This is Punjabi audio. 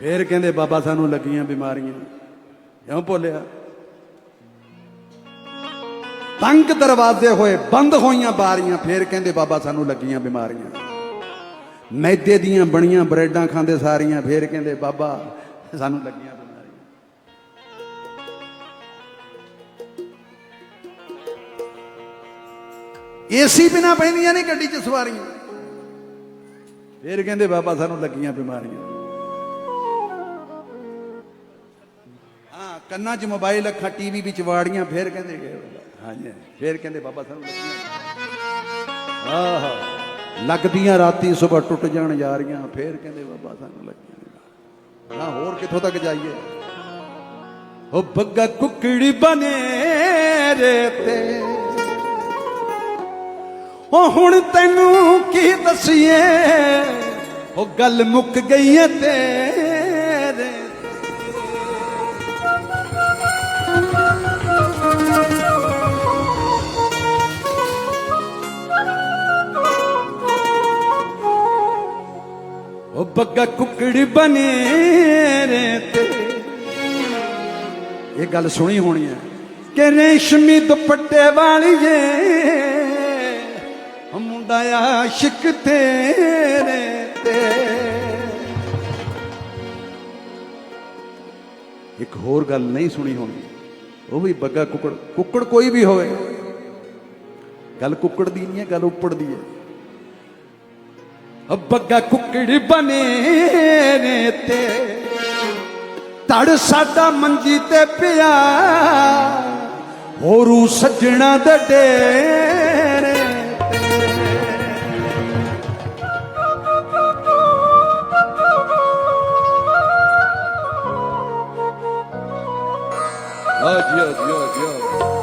ਫੇਰ ਕਹਿੰਦੇ ਬਾਬਾ ਸਾਨੂੰ ਲੱਗੀਆਂ ਬਿਮਾਰੀਆਂ। ਕਿਉਂ ਭੁੱਲਿਆ? ਤੰਗ ਦਰਵਾਜ਼ੇ ਹੋਏ, ਬੰਦ ਹੋਈਆਂ ਬਾਰੀਆਂ, ਫੇਰ ਕਹਿੰਦੇ ਬਾਬਾ ਸਾਨੂੰ ਲੱਗੀਆਂ ਬਿਮਾਰੀਆਂ। ਮੈਦੇ ਦੀਆਂ ਬਣੀਆਂ ਬ੍ਰੈਡਾਂ ਖਾਂਦੇ ਸਾਰੀਆਂ, ਫੇਰ ਕਹਿੰਦੇ ਬਾਬਾ ਸਾਨੂੰ ਲੱਗੀਆਂ ਬਿਮਾਰੀਆਂ। ਏਸੀ ਬਿਨਾ ਪੈਂਦੀਆਂ ਨਹੀਂ ਗੱਡੀ 'ਚ ਸਵਾਰੀਆਂ। ਫੇਰ ਕਹਿੰਦੇ ਬਾਬਾ ਸਾਨੂੰ ਲੱਗੀਆਂ ਬਿਮਾਰੀਆਂ। ਕੰਨਾਂ 'ਚ ਮੋਬਾਈਲ ਅੱਖਾਂ ਟੀਵੀ ਵਿੱਚ ਵਾੜੀਆਂ, ਫੇਰ ਕਹਿੰਦੇ ਹਾਂਜੀ ਫੇਰ ਕਹਿੰਦੇ ਬਾਬਾ ਸਾਨੂੰ ਲੱਗੀਆਂ। ਆਹ। ਲੱਗਦੀਆਂ ਰਾਤੀ ਸਵੇਰ ਟੁੱਟ ਜਾਣ ਯਾਰੀਆਂ, ਫੇਰ ਕਹਿੰਦੇ ਬਾਬਾ ਸਾਨੂੰ ਲੱਗੀਆਂ। ਹਾਂ, ਹੋਰ ਕਿੱਥੋਂ ਤੱਕ ਜਾਈਏ? ਉਹ ਬੱਗਾ ਕੁਕੜੀ ਬਨੇ ਰੇ ਉਹ ਹੁਣ ਤੈਨੂੰ ਕੀ ਦਸੀਏ? ਉਹ ਗੱਲ ਮੁੱਕ ਗਈ ਏ ਤੇਰੇ ਉਹ ਬੱਗਾ ਕੁਕੜੀ ਬਣੇ ਤੇ। ਇਹ ਗੱਲ ਸੁਣੀ ਹੋਣੀ ਹੈ ਕਿ ਰੇਸ਼ਮੀ ਦੁਪੱਟੇ ਵਾਲੀਏ, ਉਹ ਮੁੰਡਾ ਆਸ਼ਿਕ ਤੇਰੇ ਤੇ। ਇੱਕ ਹੋਰ ਗੱਲ ਨਹੀਂ ਸੁਣੀ ਹੋਣੀ, ਉਹ ਵੀ ਬੱਗਾ ਕੁੱਕੜ ਕੁੱਕੜ ਕੋਈ ਵੀ ਹੋਵੇ। ਗੱਲ ਕੁੱਕੜ ਦੀ ਨਹੀਂ ਹੈ, ਗੱਲ ਉੱਪੜ ਦੀ ਹੈ। ਬੱਗਾ ਕੁੱਕੜੀ ਬਨੇ ਨੇ ਤੇ। ਤੜ ਸਾਡਾ ਮੰਜੀ ਤੇ ਪਿਆ, ਹੋਰੂ ਸੱਜਣਾ ਦੇ ਡੇਰੇ ਆ ਜੀ, ਆ